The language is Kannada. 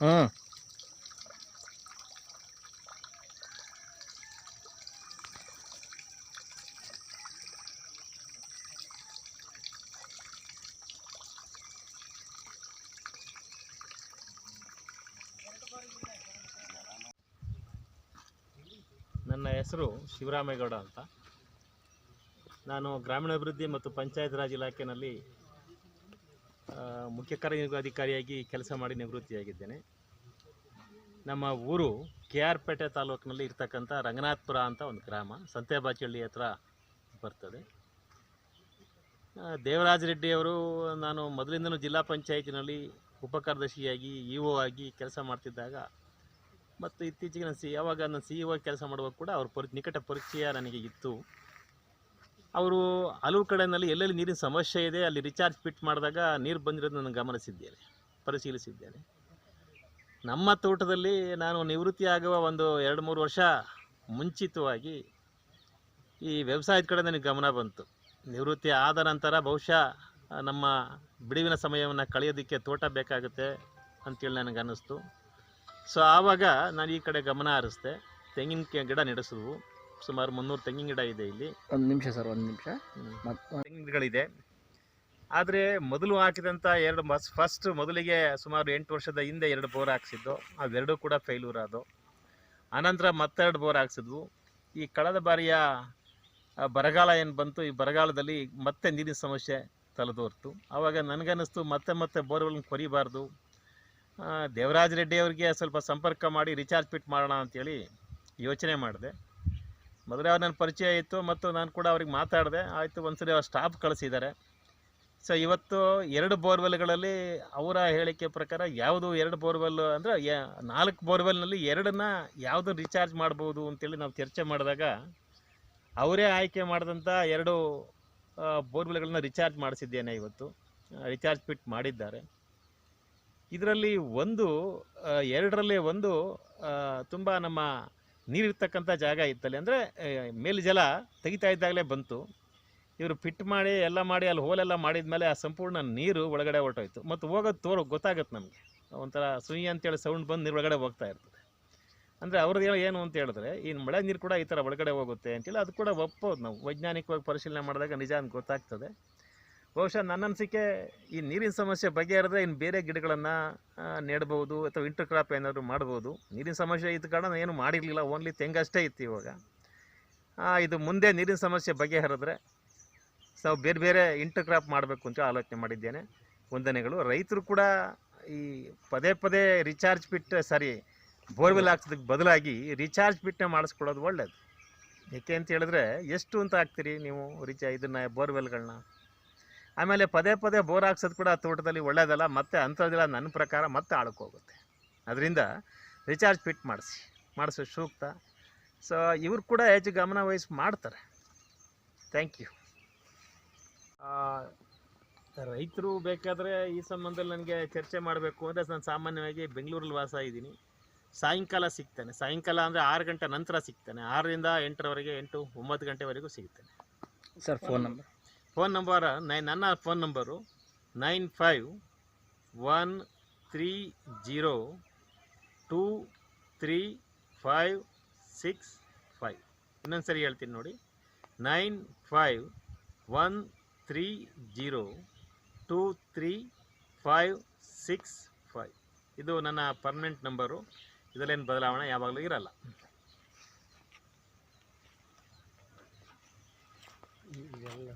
ಹ್ಞೂ ನನ್ನ ಹೆಸರು ಶಿವರಾಮೇಗೌಡ ಅಂತ. ನಾನು ಗ್ರಾಮೀಣಾಭಿವೃದ್ಧಿ ಮತ್ತು ಪಂಚಾಯತ್ ರಾಜ್ ಇಲಾಖೆಯಲ್ಲಿ ಮುಖ್ಯ ಕಾರ್ಯನಿರ್ವಹಣಾಧಿಕಾರಿಯಾಗಿ ಕೆಲಸ ಮಾಡಿ ನಿವೃತ್ತಿಯಾಗಿದ್ದೇನೆ. ನಮ್ಮ ಊರು ಕೆ ಆರ್ ಪೇಟೆ ತಾಲೂಕಿನಲ್ಲಿ ಇರ್ತಕ್ಕಂಥ ರಂಗನಾಥ್ಪುರ ಅಂತ ಒಂದು ಗ್ರಾಮ. ಸಂತೆಬಾಚಳ್ಳಿ ಹತ್ರ ಬರ್ತದೆ. ದೇವರಾಜ ರೆಡ್ಡಿಯವರು ನಾನು ಮೊದಲಿಂದನೂ ಜಿಲ್ಲಾ ಪಂಚಾಯತಿನಲ್ಲಿ ಉಪಕಾರ್ಯದರ್ಶಿಯಾಗಿ, ಇ ಒ ಆಗಿ ಕೆಲಸ ಮಾಡ್ತಿದ್ದಾಗ ಮತ್ತು ಇತ್ತೀಚೆಗೆ ನಾನು ಸಿ ಯಾವಾಗ ನಾನು ಸಿ ಇ ಕೆಲಸ ಮಾಡುವಾಗ ಕೂಡ ಅವ್ರ ಪರಿ, ನಿಕಟ ಪರಿಚಯ ನನಗೆ ಇತ್ತು. ಅವರು ಹಲವು ಕಡೆಯಲ್ಲಿ ಎಲ್ಲೆಲ್ಲಿ ನೀರಿನ ಸಮಸ್ಯೆ ಇದೆ ಅಲ್ಲಿ ರಿಚಾರ್ಜ್ ಫಿಟ್ ಮಾಡಿದಾಗ ನೀರು ಬಂದಿರೋದು ನಾನು ಗಮನಿಸಿದ್ದೇನೆ, ಪರಿಶೀಲಿಸಿದ್ದೇನೆ. ನಮ್ಮ ತೋಟದಲ್ಲಿ ನಾನು ನಿವೃತ್ತಿ ಆಗುವ ಒಂದು ಎರಡು ಮೂರು ವರ್ಷ ಮುಂಚಿತವಾಗಿ ಈ ವ್ಯವಸಾಯದ ಕಡೆ ನನಗೆ ಗಮನ ಬಂತು. ನಿವೃತ್ತಿ ಆದ ನಂತರ ಬಹುಶಃ ನಮ್ಮ ಬಿಡುವಿನ ಸಮಯವನ್ನು ಕಳೆಯೋದಕ್ಕೆ ತೋಟ ಬೇಕಾಗುತ್ತೆ ಅಂತೇಳಿ ನನಗೆ ಅನ್ನಿಸ್ತು. ಸೊ ಆವಾಗ ನಾನು ಈ ಕಡೆ ಗಮನ ಹರಿಸ್ದೆ. ತೆಂಗಿನ ಗಿಡ ನೆಡೆಸಿದ್ವು ಸುಮಾರು ಮುನ್ನೂರು ತೆಂಗಿನ ಗಿಡ ಇದೆ ಇಲ್ಲಿ. ಒಂದು ನಿಮಿಷ ಸರ್ ಒಂದು ನಿಮಿಷ. ತೆಂಗಿನ ಗಿಡಗಳಿದೆ. ಆದರೆ ಮೊದಲು ಹಾಕಿದಂಥ ಎರಡು ಮಸ್ ಫಸ್ಟ್ ಮೊದಲಿಗೆ ಸುಮಾರು ಎಂಟು ವರ್ಷದ ಹಿಂದೆ ಎರಡು ಬೋರ್ ಹಾಕ್ಸಿದ್ದು. ಅವೆರಡೂ ಕೂಡ ಫೇಲ್ಯೂರ್ ಆದವು ಆನಂತರ ಮತ್ತೆರಡು ಬೋರ್ ಹಾಕ್ಸಿದ್ವು. ಈ ಕಳೆದ ಬಾರಿಯ ಬರಗಾಲ ಏನು ಬಂತು, ಈ ಬರಗಾಲದಲ್ಲಿ ಮತ್ತೆ ನೀರಿನ ಸಮಸ್ಯೆ ತಲೆದೋರ್ತು. ಆವಾಗ ನನಗನ್ನಿಸ್ತು ಮತ್ತೆ ಮತ್ತೆ ಬೋರ್ಗಳನ್ನ ಕೊರಿಬಾರ್ದು. ದೇವರಾಜ್ ರೆಡ್ಡಿ ಅವರಿಗೆ ಸ್ವಲ್ಪ ಸಂಪರ್ಕ ಮಾಡಿ ರಿಚಾರ್ಜ್ ಪಿಟ್ ಮಾಡೋಣ ಅಂತೇಳಿ ಯೋಚನೆ ಮಾಡಿದೆ. ಮೊದಲೇ ಅವ್ರು ನನ್ನ ಪರಿಚಯ ಇತ್ತು, ಮತ್ತು ನಾನು ಕೂಡ ಅವ್ರಿಗೆ ಮಾತಾಡಿದೆ. ಆಯಿತು, ಒಂದ್ಸರಿ ಅವ್ರು ಸ್ಟಾಫ್ ಕಳಿಸಿದ್ದಾರೆ. ಸೊ ಇವತ್ತು ಎರಡು ಬೋರ್ವೆಲ್ಗಳಲ್ಲಿ ಅವರ ಹೇಳಿಕೆ ಪ್ರಕಾರ ಯಾವುದು ಎರಡು ಬೋರ್ವೆಲ್ ಅಂದರೆ ನಾಲ್ಕು ಬೋರ್ವೆಲ್ನಲ್ಲಿ ಎರಡನ್ನ ಯಾವುದು ರೀಚಾರ್ಜ್ ಮಾಡ್ಬೋದು ಅಂತೇಳಿ ನಾವು ಚರ್ಚೆ ಮಾಡಿದಾಗ ಅವರೇ ಆಯ್ಕೆ ಮಾಡಿದಂಥ ಎರಡು ಬೋರ್ವೆಲ್ಗಳನ್ನ ರಿಚಾರ್ಜ್ ಮಾಡಿಸಿದ್ದೇನೆ ಇವತ್ತು. ರಿಚಾರ್ಜ್ ಫಿಟ್ ಮಾಡಿದ್ದಾರೆ. ಇದರಲ್ಲಿ ಒಂದು ಎರಡರಲ್ಲಿ ಒಂದು ತುಂಬ ನಮ್ಮ ನೀರಿರ್ತಕ್ಕಂಥ ಜಾಗ ಇತ್ತಲ್ಲಿ ಅಂದರೆ ಮೇಲು ಜಲ ತೆಗಿತಾ ಇದ್ದಾಗಲೇ ಬಂತು. ಇವರು ಫಿಟ್ ಮಾಡಿ ಎಲ್ಲ ಮಾಡಿ, ಅಲ್ಲಿ ಹೋಲೆಲ್ಲ ಮಾಡಿದ್ಮೇಲೆ ಆ ಸಂಪೂರ್ಣ ನೀರು ಒಳಗಡೆ ಹೊರಟೋಯ್ತು. ಮತ್ತು ಹೋಗೋದು ತೋರು ಗೊತ್ತಾಗುತ್ತೆ ನಮಗೆ. ಒಂಥರ ಸುಯಿ ಅಂತೇಳಿ ಸೌಂಡ್ ಬಂದು ನೀರು ಒಳಗಡೆ ಹೋಗ್ತಾ ಇರ್ತದೆ. ಅಂದರೆ ಅವ್ರದ್ದು ಏನು ಅಂತ ಹೇಳಿದ್ರೆ, ಈ ಮಳೆ ನೀರು ಕೂಡ ಈ ಥರ ಒಳಗಡೆ ಹೋಗುತ್ತೆ ಅಂತೇಳಿ ಅದು ಕೂಡ ಒಪ್ಪೋದು ನಾವು. ವೈಜ್ಞಾನಿಕವಾಗಿ ಪರಿಶೀಲನೆ ಮಾಡಿದಾಗ ನಿಜ ಅಂತ ಗೊತ್ತಾಗ್ತದೆ. ಬಹುಶಃ ನನ್ನ ಅನಿಸಿಕೆ ಈ ನೀರಿನ ಸಮಸ್ಯೆ ಬಗೆಹರಿದ್ರೆ ಇನ್ನು ಬೇರೆ ಗಿಡಗಳನ್ನು ನೆಡ್ಬೋದು ಅಥವಾ ಇಂಟರ್ ಕ್ರಾಪ್ ಏನಾದರೂ ಮಾಡ್ಬೋದು. ನೀರಿನ ಸಮಸ್ಯೆ ಇದ್ದ ಕಾರಣ ಏನು ಮಾಡಿರಲಿಲ್ಲ ಓನ್ಲಿ ತೆಂಗಷ್ಟೇ ಇತ್ತು ಇವಾಗ. ಇದು ಮುಂದೆ ನೀರಿನ ಸಮಸ್ಯೆ ಬಗೆಹರಿದ್ರೆ ನಾವು ಬೇರೆ ಬೇರೆ ಇಂಟರ್ ಕ್ರಾಪ್ ಮಾಡಬೇಕು ಅಂತ ಆಲೋಚನೆ ಮಾಡಿದ್ದೇನೆ. ವಂದನೆಗಳು. ರೈತರು ಕೂಡ ಈ ಪದೇ ಪದೇ ರಿಚಾರ್ಜ್ ಬಿಟ್ಟು ಸಾರಿ ಬೋರ್ವೆಲ್ ಹಾಕ್ಸೋದಕ್ಕೆ ಬದಲಾಗಿ ರಿಚಾರ್ಜ್ ಬಿಟ್ಟೆ ಮಾಡಿಸ್ಕೊಳ್ಳೋದು ಒಳ್ಳೇದು. ಏಕೆ ಅಂತ ಹೇಳಿದ್ರೆ ಎಷ್ಟು ಅಂತ ಹಾಕ್ತೀರಿ ನೀವು ರಿಚಾ ಇದನ್ನು ಬೋರ್ವೆಲ್ಗಳನ್ನ ಆಮೇಲೆ ಪದೇ ಪದೇ ಬೋರ್ ಹಾಕ್ಸೋದು ಕೂಡ ತೋಟದಲ್ಲಿ ಒಳ್ಳೇದಲ್ಲ, ಮತ್ತೆ ಅಂಥದ್ದೆಲ್ಲ, ನನ್ನ ಪ್ರಕಾರ ಮತ್ತೆ ಆಳಕ್ಕೆ ಹೋಗುತ್ತೆ. ಅದರಿಂದ ರಿಚಾರ್ಜ್ ಫಿಟ್ ಮಾಡಿಸಿ. ಮಾಡಿಸೋ ಸೂಕ್ತ. ಸೊ ಇವರು ಕೂಡ ಹೆಚ್ಚು ಗಮನ ವಹಿಸಿ ಮಾಡ್ತಾರೆ. ಥ್ಯಾಂಕ್ ಯು ರೈತರು ಬೇಕಾದರೆ ಈ ಸಂಬಂಧದಲ್ಲಿ ನನಗೆ ಚರ್ಚೆ ಮಾಡಬೇಕು ಅಂದರೆ ನಾನು ಸಾಮಾನ್ಯವಾಗಿ ಬೆಂಗಳೂರಲ್ಲಿ ವಾಸ ಇದ್ದೀನಿ. ಸಾಯಂಕಾಲ ಸಿಗ್ತಾನೆ. ಸಾಯಂಕಾಲ ಅಂದರೆ ಆರು ಗಂಟೆ ನಂತರ ಸಿಗ್ತಾನೆ. ಆರರಿಂದ ಎಂಟರವರೆಗೆ ಎಂಟು ಒಂಬತ್ತು ಗಂಟೆವರೆಗೂ ಸಿಗ್ತಾನೆ. Sir phone number. Phone number ನೈ ನನ್ನ phone number nine five one three zero two three five six five. ಇನ್ನೊಂದು ಸರಿ ಹೇಳ್ತೀನಿ ನೋಡಿ. Nine five one three zero two three five six five. ಇದು ನನ್ನ ಪರ್ಮನೆಂಟ್ ನಂಬರು ಇದರಲ್ಲೇನು ಬದಲಾವಣೆ ಯಾವಾಗಲೂ ಇರಲ್ಲ. ಇವೆಲ್ಲ